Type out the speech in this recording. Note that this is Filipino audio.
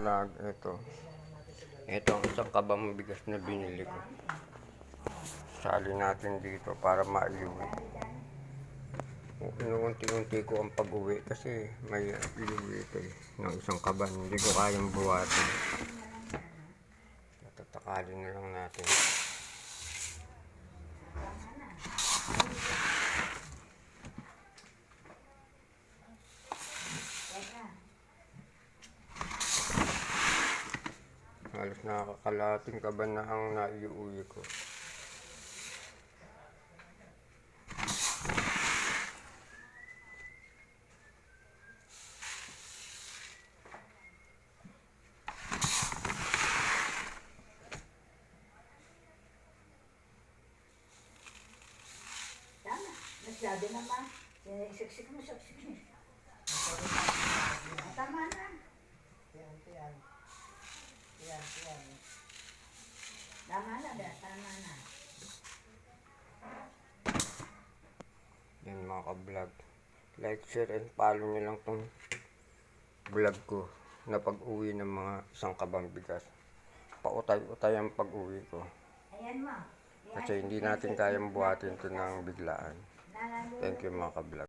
vlog, ito. Ito ang isang kabang bigas na binili ko. Sali natin dito para maiuwi. Inuunti-unti ko ang pag-uwi kasi may iuwi ito eh, ng isang kaban. Hindi ko kayang buhatin. Natatakalin na lang natin. Halos nakakalating kaban na ang naiuwi ko. Tama. Masyado naman. Siksik mo, siksik mo. Tama na. Tama na, ba? Tama na. Yan mga ka-vlog. Like, share, and follow nyo lang tong vlog ko na pag-uwi ng mga isang kabang bigas. Pautay-utay ang pag-uwi ko. Ayan mo. Kasi hindi natin kayang buhatin ito ng biglaan. Thank you mga ka-vlog.